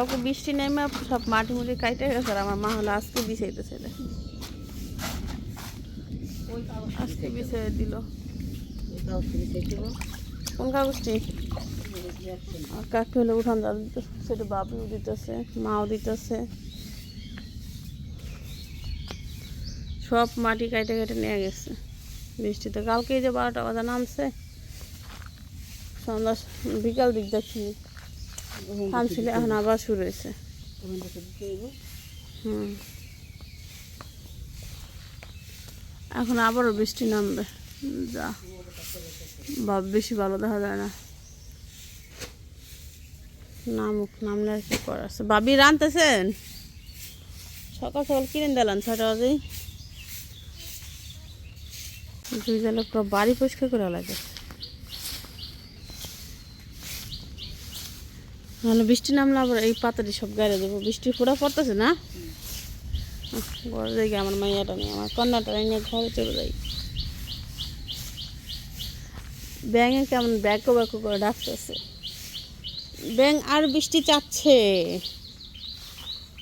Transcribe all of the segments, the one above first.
কালকে বৃষ্টি নেমে সব মাটি মুটি কাইটে গেছে আমার মা হলো আজকে বিছাইতেছে। আজকে বিছাই দিল। কোন কাগজটি? কাকি হলে উঠান দাদা দিতেছে, সেটা বাবিও দিতেছে, মাও দিতেছে। সব মাটি কাইটে কেটে নিয়ে গেছে। বৃষ্টিতে কালকে যে বারোটা বাজা নামছে। সন্ধ্যা, বিকাল দিক দেখছি থামছিল এখন আবার শুরু হয়েছে। এখন আবারও বৃষ্টি নামবে। যা। বা বেশি ভালো দেখা যায় না। নামুক, নামলে আর কি করার আছে। বাবি রানতেছেন সকাল সকাল কিনে দিলাম ছটা বাজেই? দুই জনে পুরো বাড়ি পরিষ্কার করে লাগে নাহলে বৃষ্টি নামলে আবার এই পাতাটি সব গাড়ি দেবো। বৃষ্টি পুরো পড়তেছে না? ঘরে যাই আমার মাইয়াটা নিয়ে, আমার কন্যাটা নিয়ে ঘরে চলে যাই। ব্যাঙে কেমন ব্যাকো ব্যাকো করে ডাকতেছে। ব্যাং আর বৃষ্টি চাচ্ছে।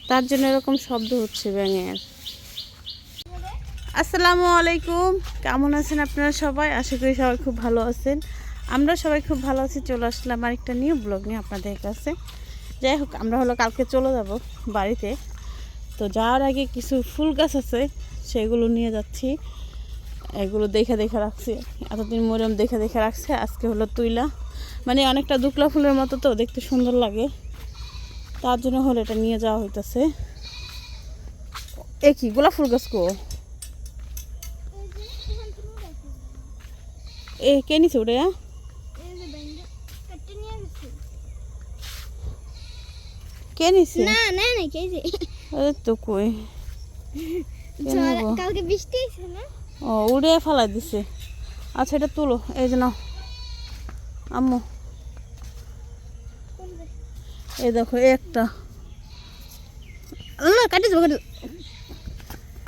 তার জন্য এরকম শব্দ হচ্ছে ব্যাঙের। আসসালামু আলাইকুম। কেমন আছেন আপনারা সবাই? আশা করি সবাই খুব ভালো আছেন। আমরা সবাই খুব ভালো আছি, চলে আসলাম আরেকটা নিউ ব্লগ নিয়ে আপনাদের কাছে। যাই হোক, আমরা হলো কালকে চলে যাব বাড়িতে। তো যাওয়ার আগে কিছু ফুল গাছ আছে, সেগুলো নিয়ে যাচ্ছি। এগুলো দেখে দেখে রাখছি। এতদিন মরিয়ম দেখে দেখে রাখছে, আজকে হলো তুইলা। মানে অনেকটা দুকলা ফুলের মতো তো, দেখতে সুন্দর লাগে। তার জন্য হলো এটা নিয়ে যাওয়া হইতেছে। এ কি, গোলাপ ফুল গাছ কো এ, কে নিছে ওটা? কে নিছে? না না না কে যে? এই তো কই? কালকে বৃষ্টি হয়েছে না? ও উড়ে ফেলাই দিছে। আচ্ছা এটা তুলো এই যে নাও। আম্মু। এই দেখো একটা। না কাটে কাটে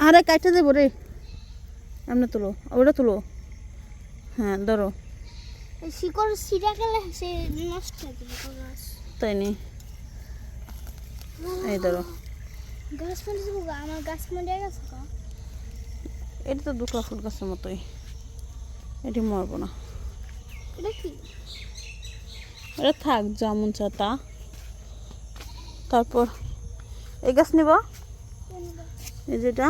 আরে কাটে দেবো রে। এমনি তুলো ওটা তুলো। হ্যাঁ ধরো। এই শিকড় ছিঁড়ে গেলে সে নষ্ট যাবে তাই নি? এই ধরো। এটা তো দুকলা ফুল গাছের মতোই। এটি মরবো না। এটা থাক জামুন চাতা তারপর এই গাছ নিব? এই যেটা।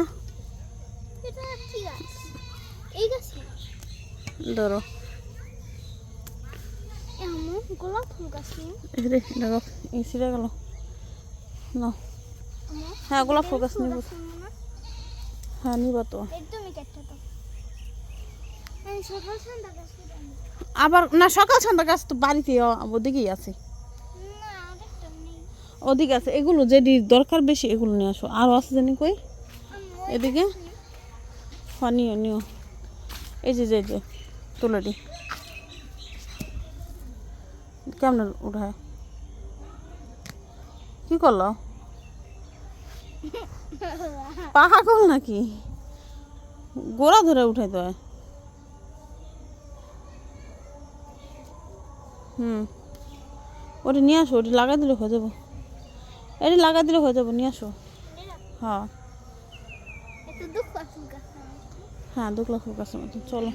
ধরো। গোলাপ ফুল গাছ এই রে দেখো এই ছিঁড়ে গেল। না। হ্যাঁ গোলাপ ফুল গাছ নিব। হ্যাঁ নিব তো। আবার, না, সকাল সন্ধ্যা গাছ তো বাড়িতে ওদিকেই আছে। ওদিকে আছে। এগুলো যেটি দরকার বেশি, এগুলো নিয়ে আসো। আরও আছে জানি কই? এদিকে? হ্যাঁ নিও নিও। এই যে যে যে তুলেটি কেমন উঠায়? কি করল? পাগল নাকি? গোড়া ধরে উঠাই তো হুম। ওটা নিয়ে আসো, ওটা লাগাই দিলে হয়ে যাব। এটি লাগাই দিলে হয়ে যাব, নিয়ে আসো। হ্যাঁ। ফুল। হ্যাঁ দু লাখ কাছে মতো, চলো।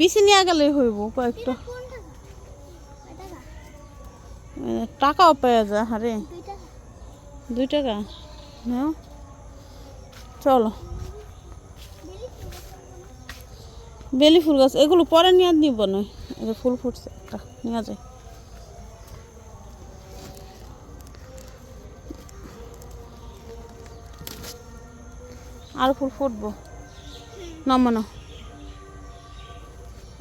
বেশি নিয়ে গেলেই হইব কয়েকটা কোন টাকা কয় টাকা এ, টাকাও পাওয়া যায় দুই টাকা দুই টাকা? হ্যাঁ? চলো। বেলি ফুল গাছ এগুলো পরে নিয়ে নিব না। এটা ফুল ফুটছে একটা নিয়ে যায় আর ফুল ফুটবো। না।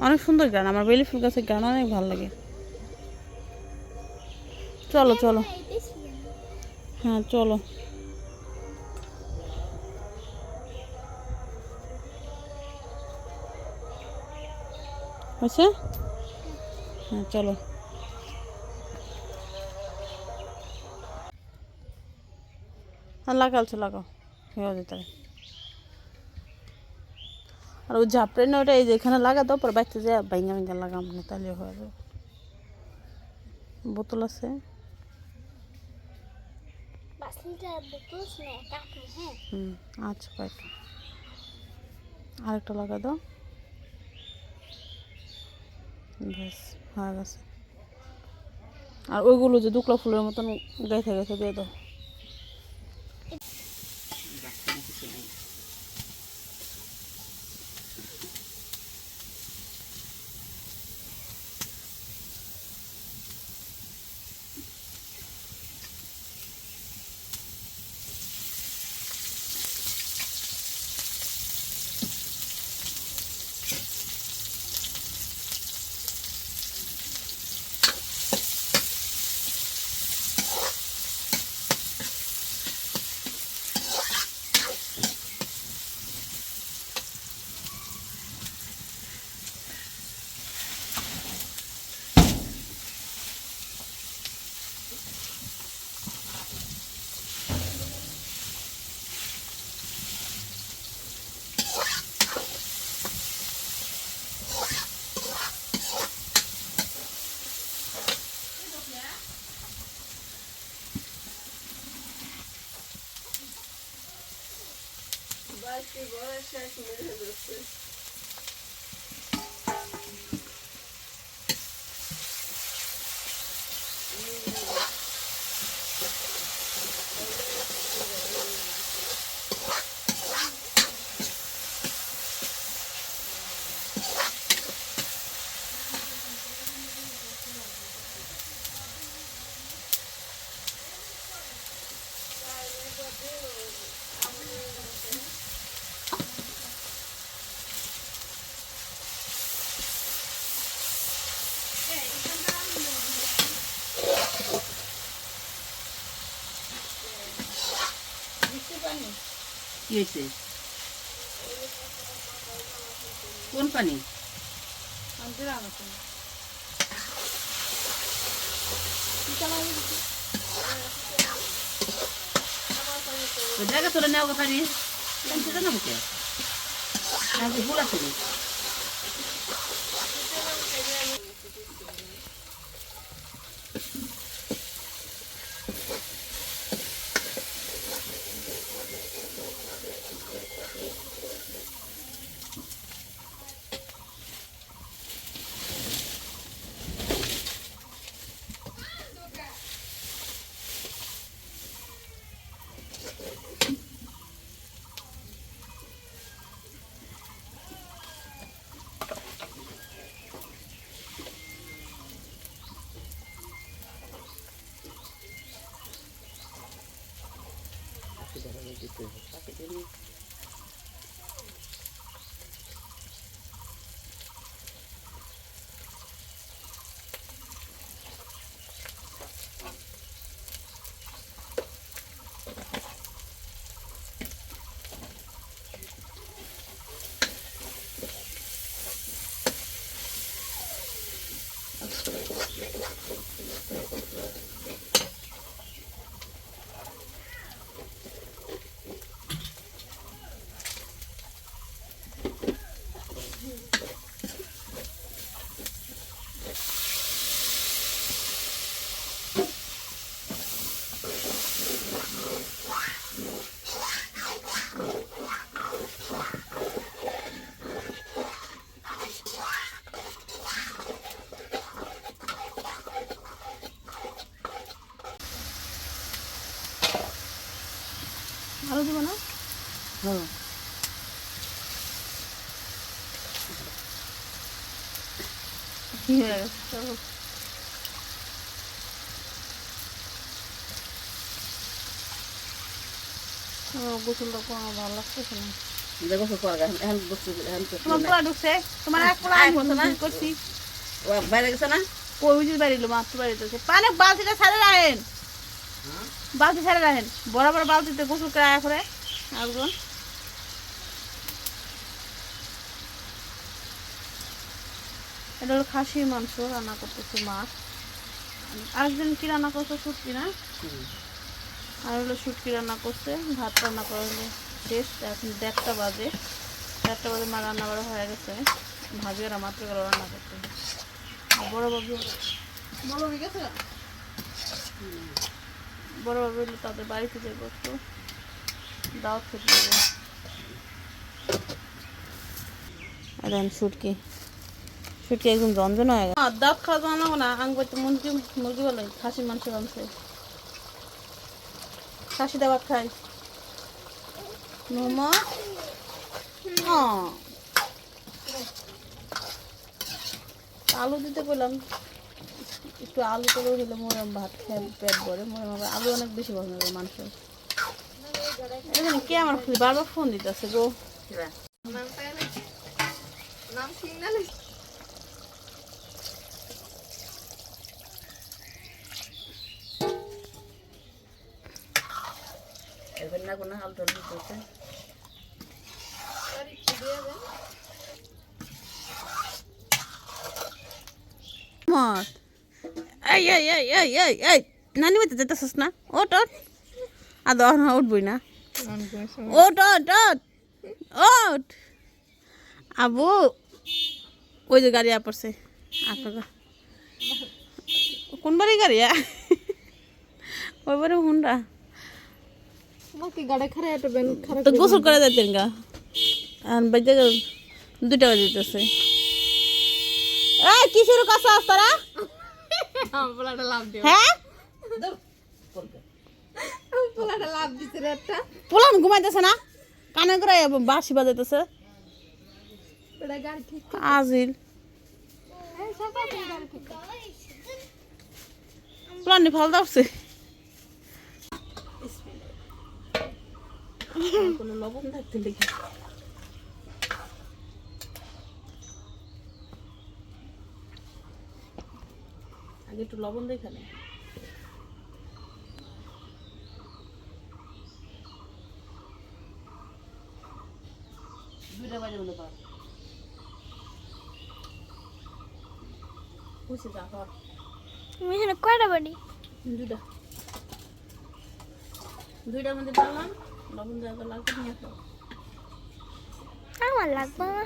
অনেক সুন্দর গান আমার বেলি ফুল গাছের গান অনেক ভালো লাগে। চলো চলো। হ্যাঁ চলো। হয়েছে? হ্যাঁ চলো। হ্যাঁ লাগালছো লাগাও। হয়ে যেতে আর ওই ঝাপড়ে না ওটা এই যে এখানে লাগা দাও পরে বাচ্চা যায় ভাইঙ্গা ভাইঙ্গা লাগাম না তাহলে হয়ে যাবে। বোতল আছে। হুম আচ্ছা কয়েকটা আরেকটা লাগা দাও। ব্যাস, হয়ে গেছে। আর ওইগুলো যে দুকলা ফুলের মতন গাইতে গেছে দিয়ে দাও। bate igual a chacrinha doce. Thank you. কি হয়েছে? কোন পানি? জায়গা তোরা নেওয়া পানি জানতে জানা বুকে আজকে ভুল আছে রে। আরও দেবো না? হ্যাঁ। আমার গোসলটা ভালো লাগতেছে না দেখো তো কর এখন বসে এখন তো তোমার পোলা ঢুকছে? তোমার এক পোলা আমি না? করছি। ও বাইরে গেছে না? কই যে বাড়িলো মাত্র বাড়িতে পানি বালতিটা ছাড়ে রাখেন। বালতি ছাড়ে রাখেন। বড় বড় বালতিতে গোসল করে করে একজন এটা হলো খাসির মাংস, রান্না করতেছে মা। আরেকজন কি রান্না করছে? শুটকি না? আর হলো শুটকি রান্না করছে। ভাত রান্না করা হলো শেষ। এখন দেড়টা বাজে। দেড়টা বাজে মা রান্না করা হয়ে গেছে। ভাবি ওরা মাত্র গেল রান্না করতে। আর বড় বাবু বলো হয়ে গেছে? বড় বাবা তাদের বাড়িতে যাব একটু দাওয়াত খেতে যাব দেন সুটকি সুটকি একদম রঞ্জন হয়ে গেছে। দাওয়াত খাওয়া জানাব না আঙ্গ তো মুরগি মুরগি বলে খাসির মাংস রাঁধছে খাসি দাবাত খাই। মোমো? আলু দিতে বললাম। একটু আলু করে হলে মোরাম ভাত খেয়ে পেট ভরে মোরাম আবার আলু অনেক বেশি পছন্দ করে মানুষ এখানে কে আমার বারবার ফোন দিতেছে গো। না কোনো হাল টাল মত এই এই এই এই এই এই নানি বাড়িতে যেতেছিস না? ওট ওট আর দশ না উঠবই না। ওট ওট ওট ওট আবু ওই যে গাড়ি পড়ছে। আপনার কোন বাড়ি গাড়ি ওই বাড়ি হুন্ডা। তো গোসল করে যাইতেন গা। আর বাজে দুটা বাজে যেতেছে। কিসের কাছে আস তারা? পোলাটা লাভ দিও। হ্যাঁ? পোলাটা লাভ দিছে রে একটা। পোলান ঘুমাইতেছে না? কানে করে বাঁশি বাজাইতেছে। আজিল। পোলানি ভালো দাওছে কোনো লবণ থাকতে দেখি আগে একটু লবণ দেখে দুইটা বাজে মনে পার বুঝছি যা কর তুমি এখানে কয়টা বাড়ি দুইটা। দুইটার মধ্যে পারলাম লবণ দেওয়া লাগবে আমার লাগবে না।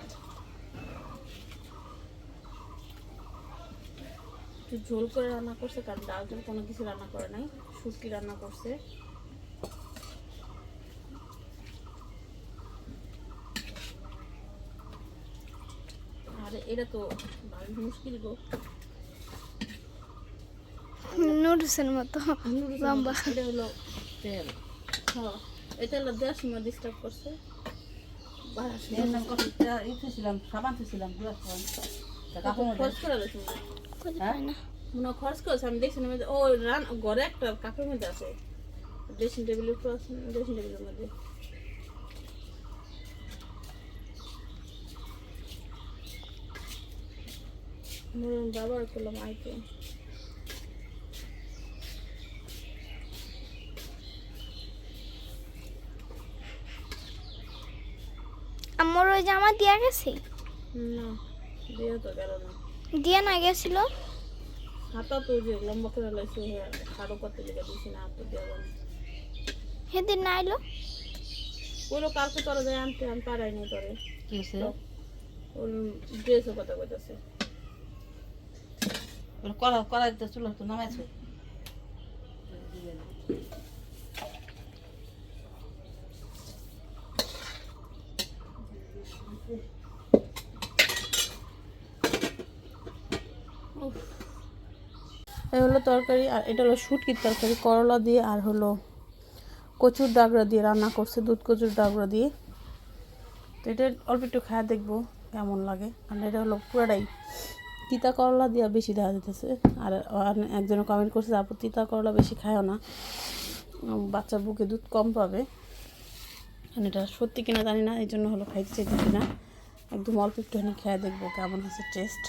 একটু ঝোল করে রান্না করছে কারণ ডাল টাল কোনো কিছু রান্না করে নাই শুটকি রান্না করছে। আর এটা তো ভারী মুশকিল গো। নুডলসের মতো লম্বা। এটা হলো তেল। হ্যাঁ এটা হলো দেড় সময় ডিস্টার্ব করছে। সাবান থুছিলাম দুয়া সাবান। তা কাপড় করে খুঁজে হ্যাঁ? পাই না। মনে খরচ করেছে আমি দেখছি ও রান ঘরে একটা কাপের মধ্যে আছে। ড্রেসিং টেবিলের ড্রেসিং টেবিলের মধ্যে। ব্যবহার করলাম আইকে আমার ওই জামা দিয়া গেছে? না দিয়ে তো গেল না। দিয়া না গেছিল। হাতা তো যে লম্বা করে লাইছে হাড়ো করতে লেগে দিছি না হাত তো দেওয়া সেদিন না আইলো? ওগুলো কালকে তোরা যায় আনতে আমি পারাইনি তোরে। ওর ড্রেসও কথা কইতাছে। করা করা তো চুলো তো নামাইছে। এই হলো তরকারি আর এটা হলো শুটকির তরকারি করলা দিয়ে আর হলো কচুর ডাগরা দিয়ে রান্না করছে দুধ কচুর ডাগরা দিয়ে। তো এটা অল্প একটু খায়া দেখব কেমন লাগে। আর এটা হলো পুরাটাই তিতা করলা দিয়ে বেশি দেখা যেতেছে আর একজনে কমেন্ট করছে আপু তিতা করলা বেশি খায়ও না। উম, বাচ্চা বুকে দুধ কম পাবে। আর এটা সত্যি কিনা জানি না এই জন্য হলো খাইতে চাইতেছি না। একদম অল্প একটুখানি খেয়ে দেখব কেমন আছে টেস্ট